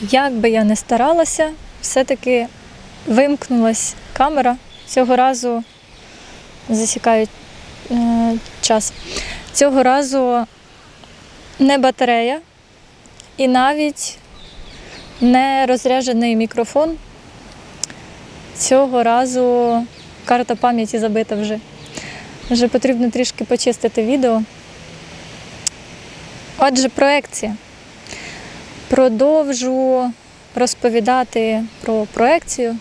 Як би я не старалася, все-таки вимкнулась камера. Цього разу засікають е, час. Цього разу не батарея і навіть не розряджений мікрофон. Цього разу карта пам'яті забита вже. Вже потрібно трішки почистити відео. Отже, проекція. Продовжу розповідати про проекцію.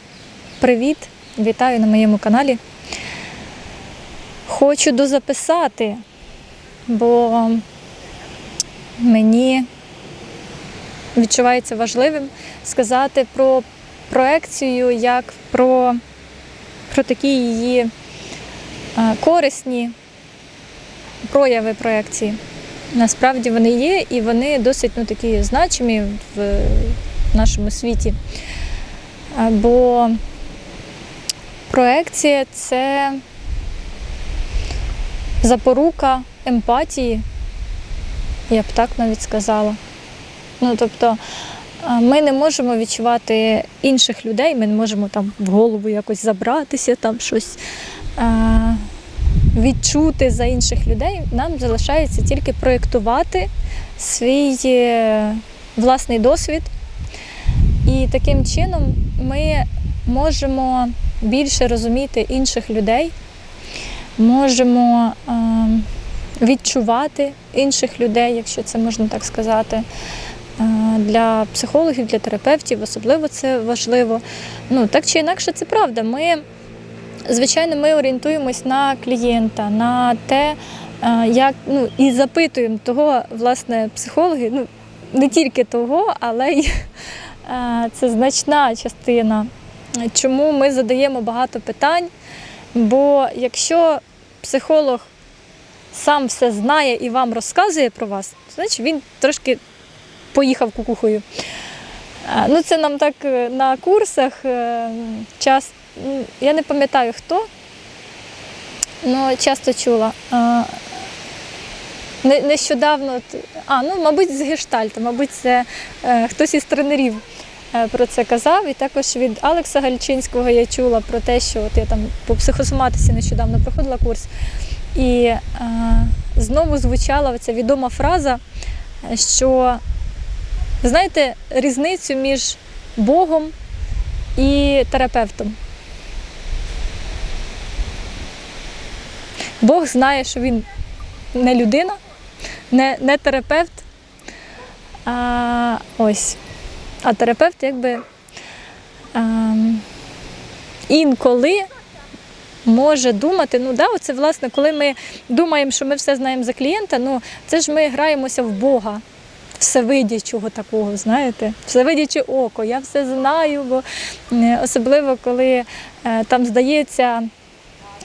Привіт! Вітаю на моєму каналі. Хочу дозаписати, бо мені відчувається важливим сказати про проекцію як про, про такі її е, корисні прояви проекції. Насправді вони є і вони досить ну, такі значимі в нашому світі. Бо проекція це запорука емпатії, я б так навіть сказала. Ну, тобто, ми не можемо відчувати інших людей, ми не можемо там в голову якось забратися, там щось відчути за інших людей. Нам залишається тільки проєктувати свій е, власний досвід. І таким чином ми можемо більше розуміти інших людей, можемо е, відчувати інших людей, якщо це можна так сказати. Е, Для психологів, для терапевтів особливо це важливо. Ну, так чи інакше, це правда. Ми, звичайно, ми орієнтуємось на клієнта, на те, е, як ну, і запитуємо того, власне, психологи, ну, не тільки того, але й е, це значна частина. Чому ми задаємо багато питань? Бо якщо психолог сам все знає і вам розказує про вас, значить він трошки поїхав кукухою. Е, Ну, це нам так на курсах час, ну, я не пам'ятаю хто, але часто чула. Нещодавно, а, ну, мабуть, з гештальту, мабуть, це е, хтось із тренерів е, про це казав. І також від Алекса Гальчинського я чула про те, що от я там по психосоматиці нещодавно проходила курс. І е, знову звучала ця відома фраза, що знаєте різницю між Богом і терапевтом. Бог знає, що він не людина, не, не терапевт. А, ось. А терапевт якби ем, інколи може думати, ну да, оце власне, коли ми думаємо, що ми все знаємо за клієнта, ну це ж ми граємося в Бога. Всевидячого такого, знаєте, всевидяче око, я все знаю, бо е, особливо коли е, там здається,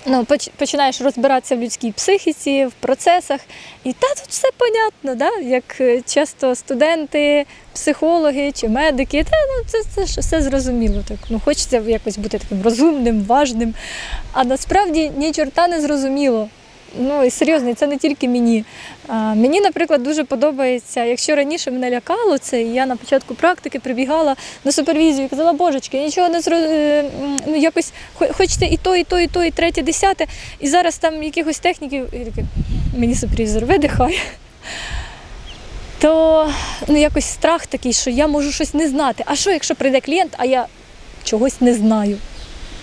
ну, поч- починаєш розбиратися в людській психіці, в процесах, і та тут все понятно, да? як е, часто студенти, психологи чи медики, та ну це, це ж все зрозуміло. Так. Ну, хочеться якось бути таким розумним, важним. А насправді ні чорта не зрозуміло. Ну і серйозно, це не тільки мені. А, мені, наприклад, дуже подобається, якщо раніше мене лякало це, і я на початку практики прибігала на супервізію і казала, божечки, нічого не зро... е, ну, якось хо- хочеться і то, і то, і то, і третє, десяте. І зараз там якихось техніків, і таке, мені супервізор видихає. То ну, якось страх такий, що я можу щось не знати. А що, якщо прийде клієнт, а я чогось не знаю?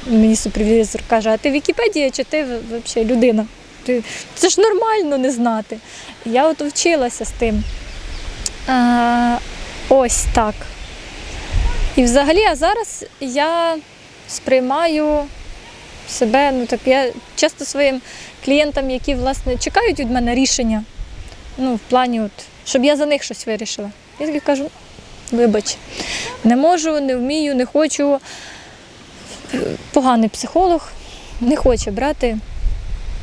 Мені супервізор каже, а ти Вікіпедія чи ти взагалі людина? Ти, це ж нормально не знати. Я от вчилася з тим. А, ось так. І взагалі, а зараз я сприймаю себе, ну так я часто своїм клієнтам, які власне чекають від мене рішення, ну, в плані, от, щоб я за них щось вирішила. Я тільки кажу, вибач, не можу, не вмію, не хочу. Поганий психолог не хоче брати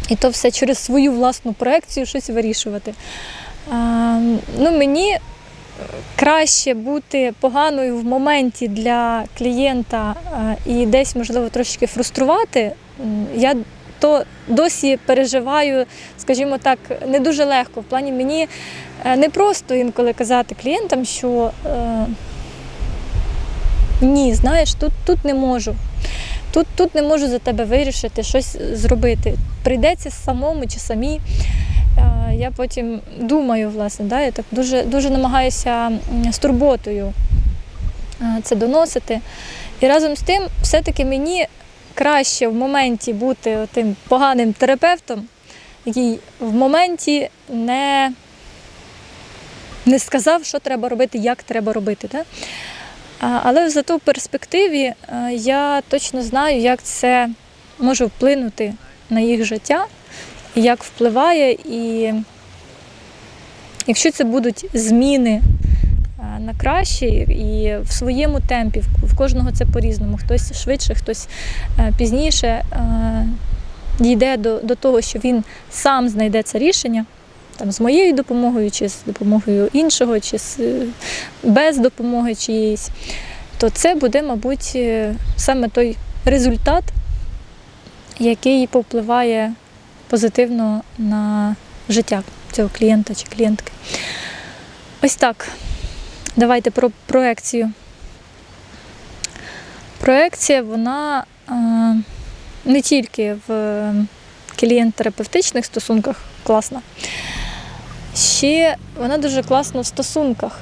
і то все через свою власну проекцію щось вирішувати. А, ну, мені краще бути поганою в моменті для клієнта і десь, можливо, трошки фруструвати. Я то досі переживаю, скажімо так, не дуже легко. В плані мені е, не просто інколи казати клієнтам, що е, ні, знаєш, тут, тут не можу. Тут, тут не можу за тебе вирішити, щось зробити. Прийдеться самому чи самі. Е, Я потім думаю, власне, да, я так дуже, дуже намагаюся з турботою е, це доносити. І разом з тим, все-таки мені краще в моменті бути тим поганим терапевтом, який в моменті не, не сказав, що треба робити, як треба робити. Да? Але зато в перспективі е, я точно знаю, як це може вплинути на їх життя, і як впливає, і якщо це будуть зміни е, на краще і в своєму темпі, в кожного це по-різному. Хтось швидше, хтось е, пізніше е, дійде до, до того, що він сам знайде це рішення. Там, з моєю допомогою, чи з допомогою іншого, чи з, без допомоги чиєїсь, то це буде, мабуть, саме той результат, який повпливає позитивно на життя цього клієнта чи клієнтки. Ось так. Давайте про проекцію. Проекція, вона е, не тільки в клієнт-терапевтичних стосунках класна, ще вона дуже класна в стосунках.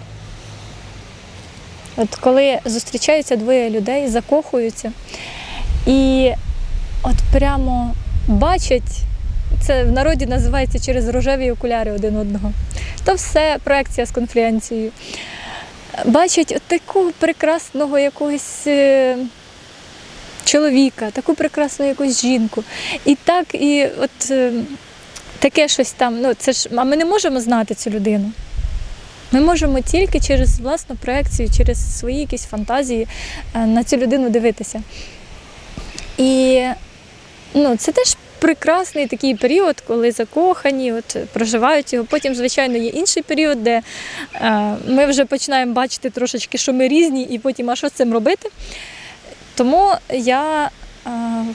От коли зустрічаються двоє людей, закохуються і прямо бачать, це в народі називається через рожеві окуляри один одного, то все проекція з конференцією. Бачать от такого прекрасного якогось е, чоловіка, таку прекрасну якусь жінку. І так, і от е, таке щось там. Ну, це ж, а ми не можемо знати цю людину. Ми можемо тільки через власну проекцію, через свої якісь фантазії е, на цю людину дивитися. І ну, це теж прекрасний такий період, коли закохані, от, проживають його. Потім, звичайно, є інший період, де е, ми вже починаємо бачити трошечки, що ми різні, і потім, а що з цим робити. Тому я е,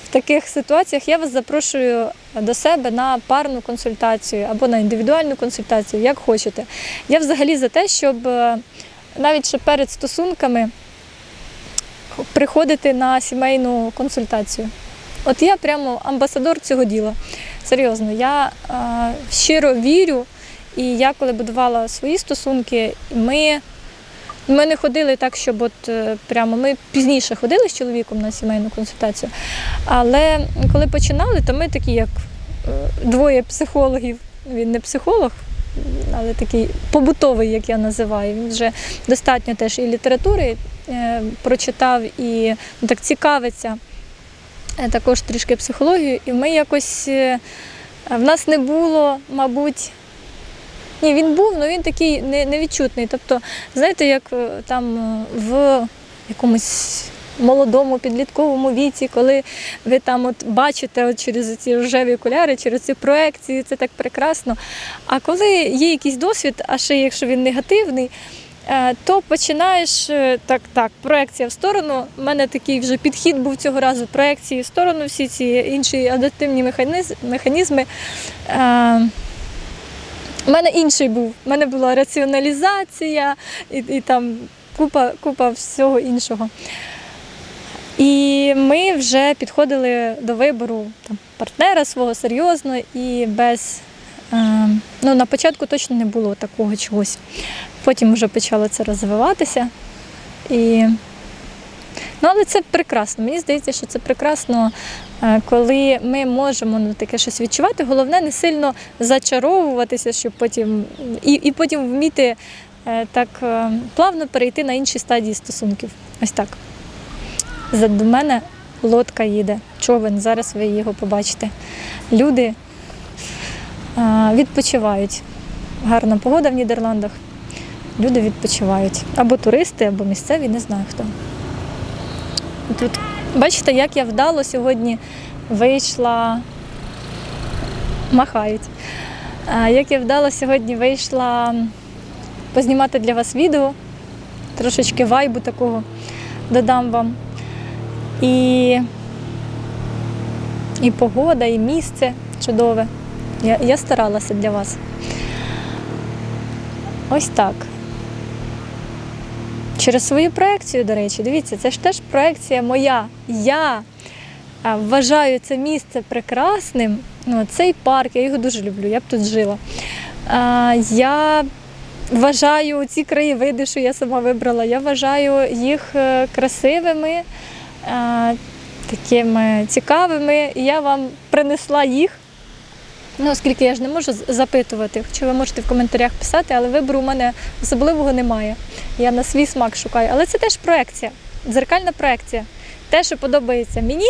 в таких ситуаціях я вас запрошую до себе на парну консультацію або на індивідуальну консультацію, як хочете. Я взагалі за те, щоб е, навіть ще перед стосунками приходити на сімейну консультацію. От я прямо амбасадор цього діла. Серйозно, я е, щиро вірю, і я коли будувала свої стосунки, ми, ми не ходили так, щоб от е, прямо ми пізніше ходили з чоловіком на сімейну консультацію. Але коли починали, то ми такі, як е, двоє психологів. Він не психолог, але такий побутовий, як я називаю. Він вже достатньо теж і літератури е, прочитав, і ну, так цікавиться також трішки психологію. І ми якось е, в нас не було, мабуть. Ні, він був, але він такий не- невідчутний. Тобто, знаєте, як е, там е, в якомусь молодому підлітковому віці, коли ви там от бачите от через ці рожеві окуляри, через ці проекції, це так прекрасно. А коли є якийсь досвід, а ще якщо він негативний, е, то починаєш е, так, так, проекція в сторону. У мене такий вже підхід був цього разу проекції в сторону, всі ці інші адаптивні механізми. Е, у мене інший був. У мене була раціоналізація і, і там купа, купа всього іншого. І ми вже підходили до вибору там, партнера свого серйозно і без. Е, ну, на початку точно не було такого чогось. Потім вже почало це розвиватися. І... Ну, але це прекрасно. Мені здається, що це прекрасно, е, коли ми можемо ну, таке щось відчувати. Головне не сильно зачаровуватися, щоб потім і, і потім вміти е, так плавно перейти на інші стадії стосунків. Ось так. До мене лодка їде, човен, зараз ви його побачите. Люди відпочивають. Гарна погода в Нідерландах. Люди відпочивають. Або туристи, або місцеві, не знаю хто. Тут, бачите, як я вдало сьогодні вийшла, махають. Як я вдало сьогодні вийшла познімати для вас відео, трошечки вайбу такого додам вам. І, і погода, і місце чудове. Я, я старалася для вас. Ось так. через свою проекцію, до речі, дивіться, це ж теж проекція моя. Я вважаю це місце прекрасним. Ну, цей парк, я його дуже люблю, я б тут жила. Я вважаю ці краєвиди, що я сама вибрала, я вважаю їх е, красивими, а, такими цікавими. Я вам принесла їх. Ну, оскільки я ж не можу запитувати, хоча ви можете в коментарях писати, але вибору у мене особливого немає. Я на свій смак шукаю. Але це теж проекція, дзеркальна проекція. Те, що подобається мені,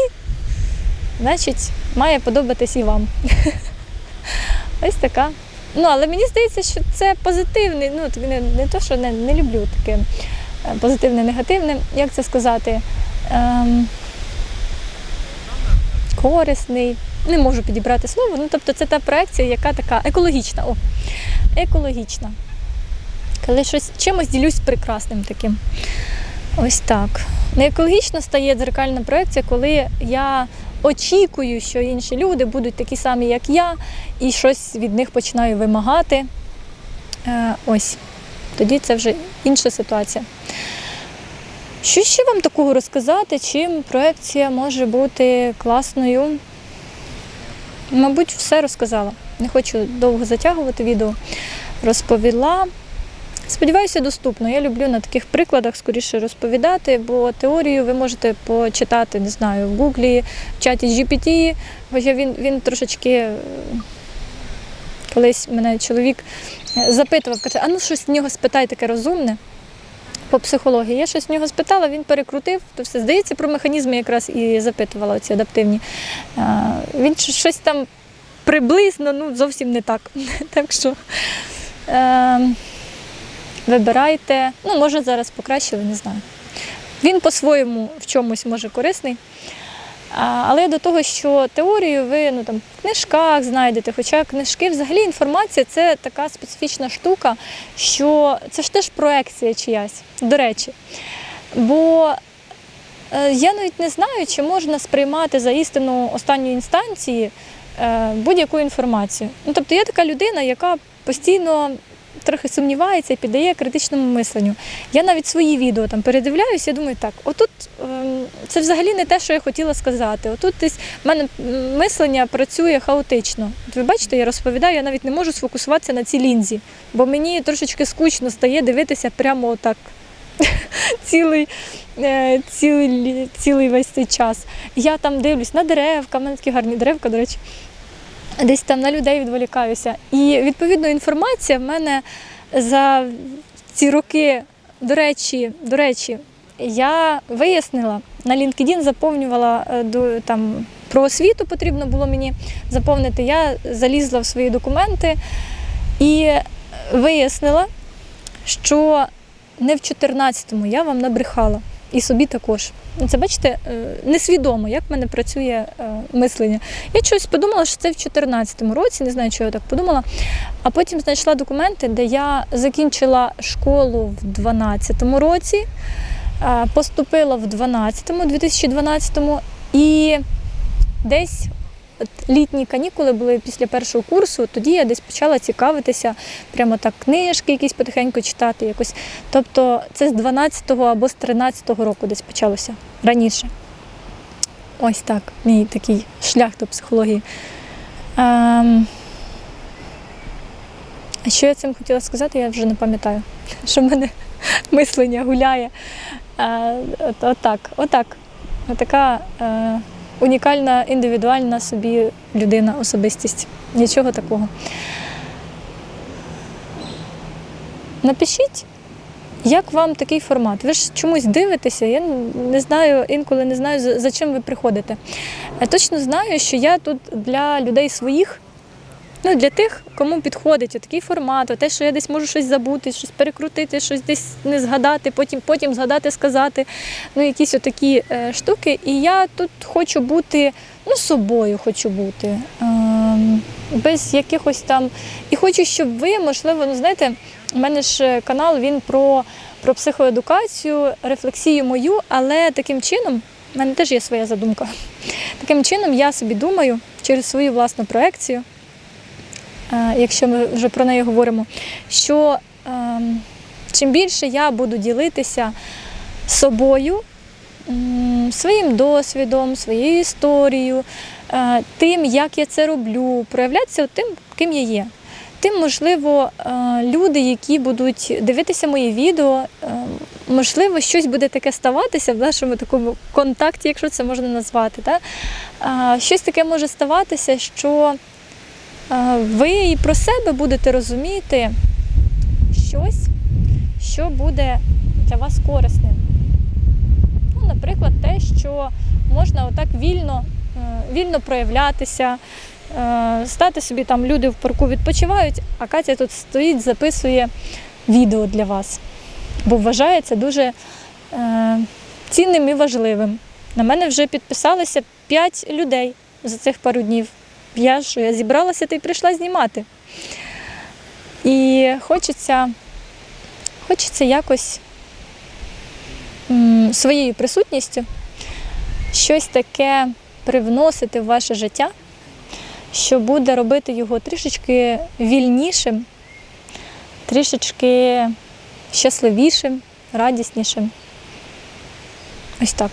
значить, має подобатись і вам. Ось така. Ну, але мені здається, що це позитивний. Ну, не, не то, що не, не люблю таке е, позитивне, негативне. Як це сказати? Ем, корисний. Не можу підібрати слово. Ну, тобто, це та проекція, яка така екологічна. О, екологічна. Коли щось чимось ділюсь прекрасним таким. Ось так. Не екологічно стає дзеркальна проекція, коли я очікую, що інші люди будуть такі самі, як я, і щось від них починаю вимагати. Е, ось. Тоді це вже інша ситуація. Що ще вам такого розказати, чим проекція може бути класною? Мабуть, все розказала. Не хочу довго затягувати відео. Розповіла. Сподіваюся, доступно. Я люблю на таких прикладах скоріше розповідати, бо теорію ви можете почитати, не знаю, в Гуглі, в чаті GPT, хоча він, він трошечки. е, Колись мене чоловік е, запитував, каже, а ну щось в нього спитай таке розумне по психології. Я щось в нього спитала, він перекрутив, то все здається про механізми якраз і запитувала ці адаптивні. Він щось там приблизно, ну зовсім не так. Так що е, вибирайте. Ну, може зараз покращили, не знаю. Він по-своєму в чомусь може корисний. Але до того, що теорію ви ну, там, в книжках знайдете, хоча книжки, взагалі інформація це така специфічна штука, що це ж теж проекція чиясь, до речі. Бо е, я навіть не знаю, чи можна сприймати за істину останньої інстанції е, будь-яку інформацію. Ну, тобто я така людина, яка постійно трохи сумнівається і піддає критичному мисленню. Я навіть свої відео там передивляюся, я думаю, так, отут ем, це взагалі не те, що я хотіла сказати. Отут десь в мене мислення працює хаотично. От ви бачите, я розповідаю, я навіть не можу сфокусуватися на цій лінзі, бо мені трошечки скучно стає дивитися прямо отак. Цілий, е, цілий, цілий весь цей час. Я там дивлюсь на деревка, в мене такі гарні деревка, до речі десь там на людей відволікаюся. І відповідно інформація в мене за ці роки, до речі, до речі, я вияснила, на LinkedIn заповнювала е, до там. Про освіту потрібно було мені заповнити. Я залізла в свої документи і вияснила, що не в 14-му я вам набрехала. І собі також. Це бачите, е, несвідомо, як в мене працює е, мислення. Я щось подумала, що це в 2014 році, не знаю, чого я так подумала. А потім знайшла документи, де я закінчила школу в 2012 році, е, поступила в 12-му, 2012-му, і десь літні канікули були після першого курсу, тоді я десь почала цікавитися, прямо так книжки якісь потихеньку читати. якось. Тобто це з 12-го або з 13-го року десь почалося раніше. Ось так, мій такий шлях до психології. Ем... А що я цим хотіла сказати, я вже не пам'ятаю. Що в мене мислення гуляє. Е, от, отак, отак. Отака е, унікальна, індивідуальна собі людина, особистість. Нічого такого. Напишіть, як вам такий формат? Ви ж чомусь дивитеся, я не знаю, інколи не знаю, за, чим ви приходите. Я точно знаю, що я тут для людей своїх, ну, для тих, кому підходить такий формат, те, що я десь можу щось забути, щось перекрутити, щось десь не згадати, потім, потім згадати, сказати. Ну, якісь отакі е, штуки. І я тут хочу бути, ну, собою хочу бути. Ем, без якихось там. І хочу, щоб ви, можливо, ну знаєте, у мене ж канал він про, про психоедукацію, рефлексію мою, але таким чином, в мене теж є своя задумка. Таким чином, я собі думаю через свою власну проекцію, е, якщо ми вже про неї говоримо, що ем, чим більше я буду ділитися собою, своїм досвідом, своєю історією, е, тим, як я це роблю, проявлятися тим, ким я є. Тим, можливо, е, люди, які будуть дивитися мої відео, е, можливо, щось буде таке ставатися в нашому такому контакті, якщо це можна назвати. Так? Е, Щось таке може ставатися, що е, ви і про себе будете розуміти щось, що буде для вас корисним. Ну, наприклад, те, що можна отак вільно, е, вільно проявлятися, е, стати собі там люди в парку відпочивають, а Катя тут стоїть, записує відео для вас. Бо вважає це дуже е, цінним і важливим. На мене вже підписалися 5 людей за цих пару днів. Я що, я зібралася та й прийшла знімати. І хочеться, хочеться якось своєю присутністю щось таке привносити в ваше життя, що буде робити його трішечки вільнішим, трішечки щасливішим, радіснішим. Ось так.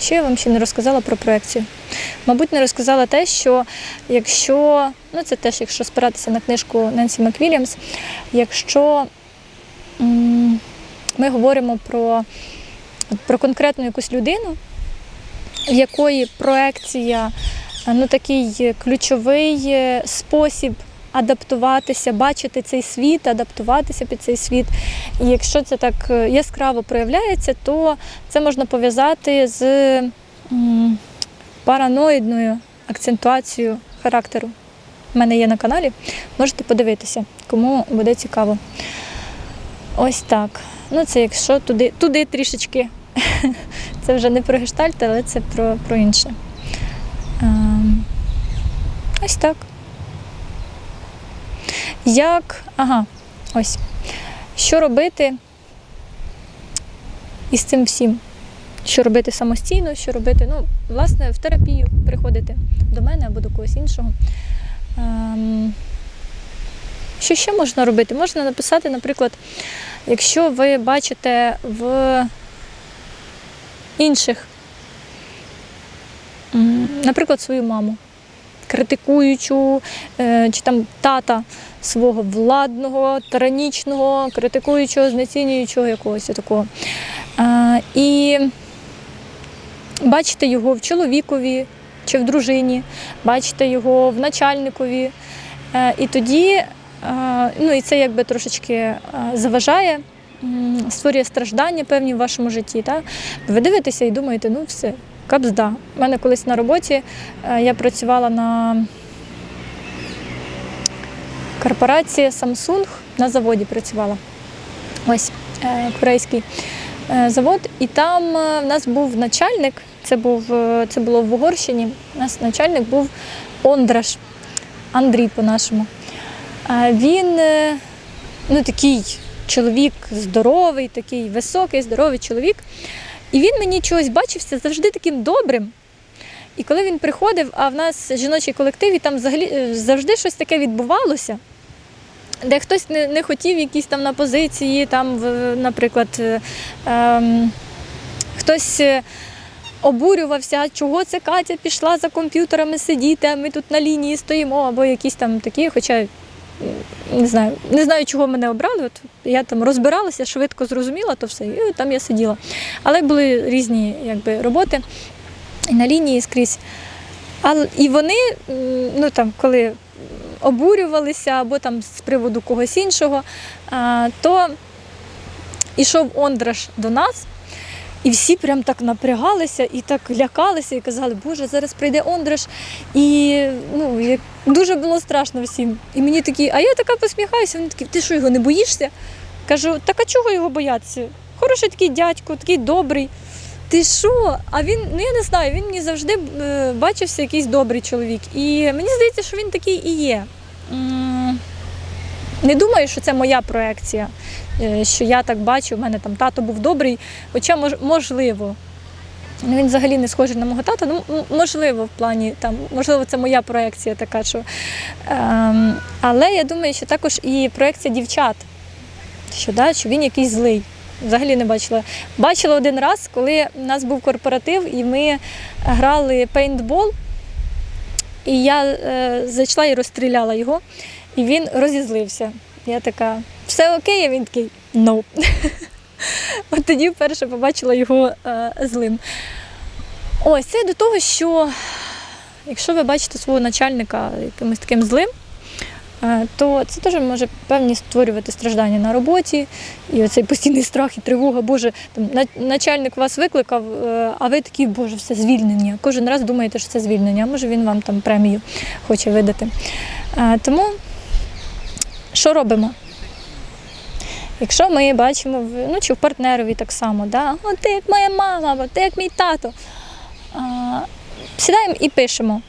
Що я вам ще не розказала про проекцію? Мабуть, не розказала те, що якщо, ну це теж, якщо спиратися на книжку Ненсі Маквільямс, якщо ми говоримо про, про конкретну якусь людину, в якої проекція е, ну, такий ключовий е, спосіб адаптуватися, бачити цей світ, адаптуватися під цей світ. І якщо це так е, яскраво проявляється, то це можна пов'язати з параноїдною акцентуацією характеру. У мене є на каналі, можете подивитися, кому буде цікаво. Ось так. Ну, це якщо туди, туди трішечки. Це вже не про гештальт, але це про, про інше. Ем, ось так. Як. Ага, ось. Що робити із цим всім? Що робити самостійно, що робити, ну, власне, в терапію приходити до мене або до когось іншого. Ем, що ще можна робити? Можна написати, наприклад, якщо ви бачите в інших, наприклад, свою маму, критикуючу, е, чи там тата свого владного, тиранічного, критикуючого, знецінюючого якогось такого. І бачите його в чоловікові чи в дружині, бачите його в начальникові. Е, І тоді, е, ну і це якби трошечки заважає, створює страждання певні в вашому житті. Та? Ви дивитеся і думаєте, ну все, капзда. У мене колись на роботі е, я працювала на корпорації Samsung, на заводі працювала. Ось е, корейський е, завод. І там в нас був начальник, це, був, це було в Угорщині. У нас начальник був Ондраш, Андрій по-нашому. Він ну, такий чоловік здоровий, такий високий, здоровий чоловік. І він мені чогось бачився завжди таким добрим. І коли він приходив, а в нас жіночий колектив, і там взагалі е, завжди щось таке відбувалося, де хтось не, не хотів якісь там на позиції, там, наприклад, е, ем, хтось е, обурювався, чого це Катя пішла за комп'ютерами сидіти, а ми тут на лінії стоїмо, або якісь там такі, хоча не знаю, не знаю, чого мене обрали. От я там розбиралася, швидко зрозуміла, то все, і там я сиділа. Але були різні якби, роботи і на лінії скрізь. Але і вони, ну там, коли обурювалися або там з приводу когось іншого, то ішов Ондраш до нас. І всі прям так напрягалися і так лякалися, і казали, Боже, зараз прийде Ондраш. І ну, дуже було страшно всім. І мені такі, а я така посміхаюся, вони такі, ти що його не боїшся? Кажу, так а чого його боятися? Хороший такий дядько, такий добрий. Ти що? А він, ну я не знаю, він мені завжди е, бачився якийсь добрий чоловік. І мені здається, що він такий і є. Не думаю, що це моя проекція, що я так бачу, в мене там тато був добрий, хоча можливо. Ну, він взагалі не схожий на мого тата. Ну, можливо, в плані там, можливо, це моя проекція така, що. Ем, але я думаю, що також і проекція дівчат, що, да, що він якийсь злий. Взагалі не бачила. Бачила один раз, коли у нас був корпоратив, і ми грали пейнтбол, і я е, зайшла і розстріляла його, і він розізлився. Я така, все окей, а він такий no. От тоді вперше побачила його е, злим. Ось це до того, що якщо ви бачите свого начальника якимось таким злим, е, то це теж може певні створювати страждання на роботі, і оцей постійний страх і тривога. Боже, там начальник вас викликав, е, а ви такі, боже, все звільнення. Кожен раз думаєте, що це звільнення, а може він вам там премію хоче видати. Тому що робимо? Якщо ми бачимо, ну чи в партнерові так само, да? от ти як моя мама, або ти як мій тато. А, сідаємо і пишемо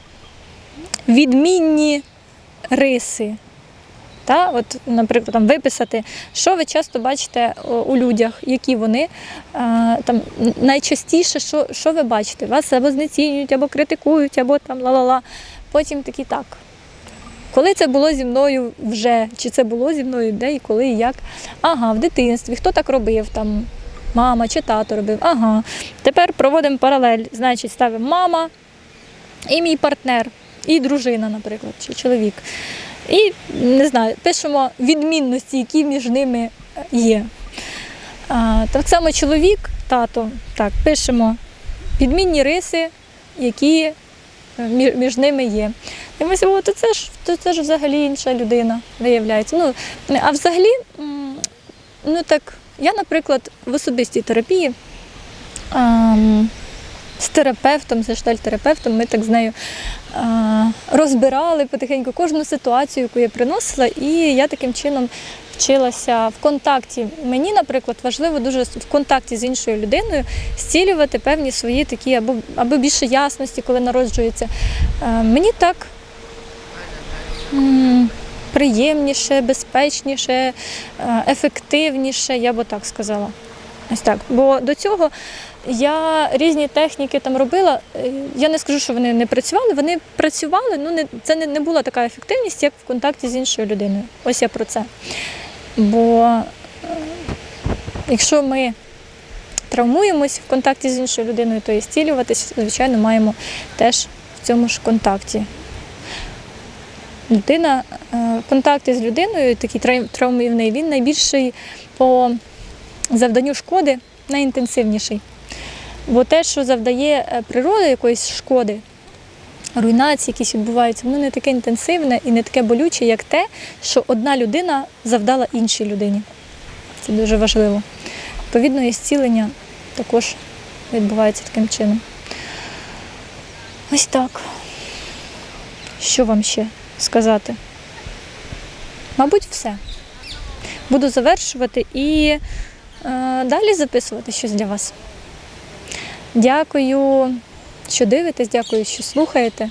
відмінні риси. Та? От, наприклад, там, виписати, що ви часто бачите у людях, які вони там, найчастіше, що, що ви бачите, вас або знецінюють, або критикують, або там ла-ла-ла. Потім такі так. Коли це було зі мною вже, чи це було зі мною де і коли, і як. Ага, в дитинстві, хто так робив, там мама чи тато робив. Ага. Тепер проводимо паралель. Значить, ставимо мама і мій партнер, і дружина, наприклад, чи чоловік. І не знаю, пишемо відмінності, які між ними е, є. А, так само чоловік, тато, так, пишемо відмінні риси, які між ними є. Дивимося, о, то це ж то це ж взагалі інша людина виявляється. Ну, а взагалі, ну так, я, наприклад, в особистій терапії ем, з терапевтом, з гештальтерапевтом, ми так з нею е, розбирали потихеньку кожну ситуацію, яку я приносила, і я таким чином вчилася в контакті. Мені, наприклад, важливо дуже в контакті з іншою людиною зцілювати певні свої такі або, або більше ясності, коли народжується. Е, мені так приємніше, безпечніше, е, ефективніше, я би так сказала. Ось так. Бо до цього я різні техніки там робила. Е, Я не скажу, що вони не працювали. Вони працювали, ну не це не була така ефективність, як в контакті з іншою людиною. Ось я про це. Бо е, якщо ми травмуємось в контакті з іншою людиною, то і зцілюватись, звичайно, маємо теж в цьому ж контакті. Людина, е, в контакті з людиною, такий трав- травмівний, він найбільший по завданню шкоди, найінтенсивніший. Бо те, що завдає е, природа якоїсь шкоди, руйнації, якісь відбуваються, воно не таке інтенсивне і не таке болюче, як те, що одна людина завдала іншій людині. Це дуже важливо. Відповідно, і зцілення також відбувається таким чином. Ось так. Що вам ще сказати? Мабуть, все. Буду завершувати і е, далі записувати щось для вас. Дякую, що дивитесь, дякую, що слухаєте.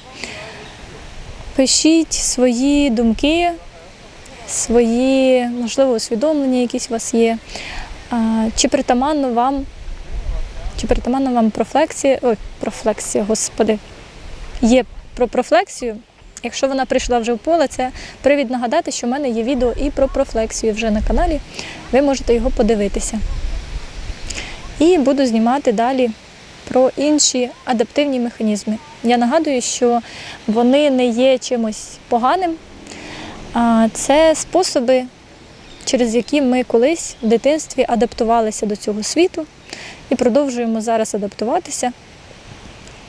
Пишіть свої думки, свої, можливо, усвідомлення, якісь у вас є. Чи притаманно вам, чи притаманно вам профлексія, ой, профлексія, господи, є про профлексію. Якщо вона прийшла вже в поле, це привід нагадати, що в мене є відео і про профлексію вже на каналі. Ви можете його подивитися. І буду знімати далі про інші адаптивні механізми. Я нагадую, що вони не є чимось поганим, а це способи, через які ми колись в дитинстві адаптувалися до цього світу і продовжуємо зараз адаптуватися.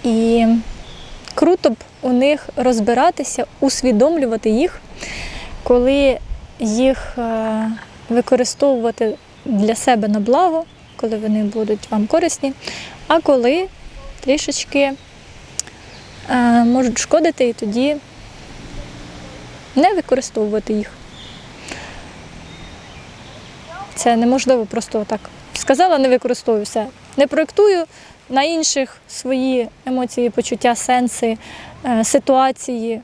І круто б у них розбиратися, усвідомлювати їх, коли їх е, використовувати для себе на благо, коли вони будуть вам корисні, а коли трішечки е, можуть шкодити і тоді не використовувати їх. Це неможливо просто так. Сказала, не використовую все. Не проєктую на інших свої емоції, почуття, сенси, е, ситуації.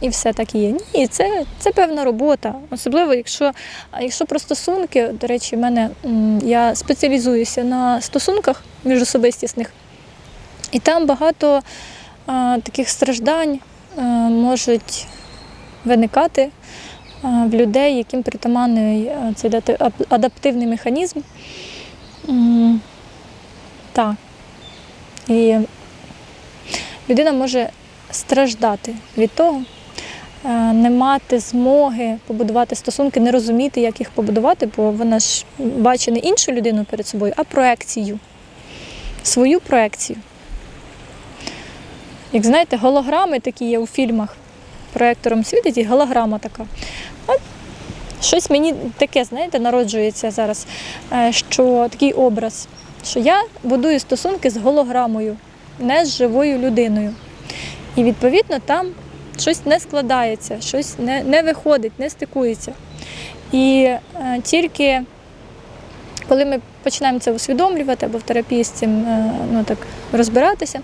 І все так є. Ні, це, це певна робота. Особливо, якщо, якщо про стосунки, до речі, в мене я спеціалізуюся на стосунках міжособистісних. І там багато а, таких страждань а, можуть виникати а, в людей, яким притаманний цей ап- адаптивний механізм. Так. І людина може страждати від того, е, не мати змоги побудувати стосунки, не розуміти, як їх побудувати, бо вона ж бачить не іншу людину перед собою, а проекцію. Свою проекцію. Як знаєте, голограми такі є у фільмах. Проектором світить і голограма така. От щось мені таке, знаєте, народжується зараз, е, що такий образ, що я будую стосунки з голограмою, не з живою людиною. І відповідно там щось не складається, щось не, не виходить, не стикується. І е, тільки коли ми починаємо це усвідомлювати або в терапії з цим е, ну, так, розбиратися,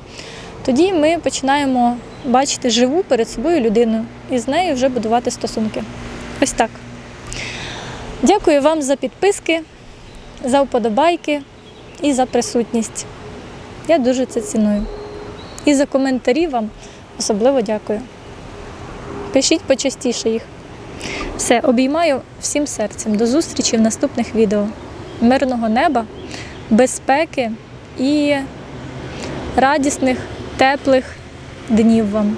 тоді ми починаємо бачити живу перед собою людину і з нею вже будувати стосунки. Ось так. Дякую вам за підписки, за вподобайки і за присутність. Я дуже це ціную. І за коментарі вам особливо дякую. Пишіть почастіше їх. Все, обіймаю всім серцем. До зустрічі в наступних відео. Мирного неба, безпеки і радісних, теплих днів вам.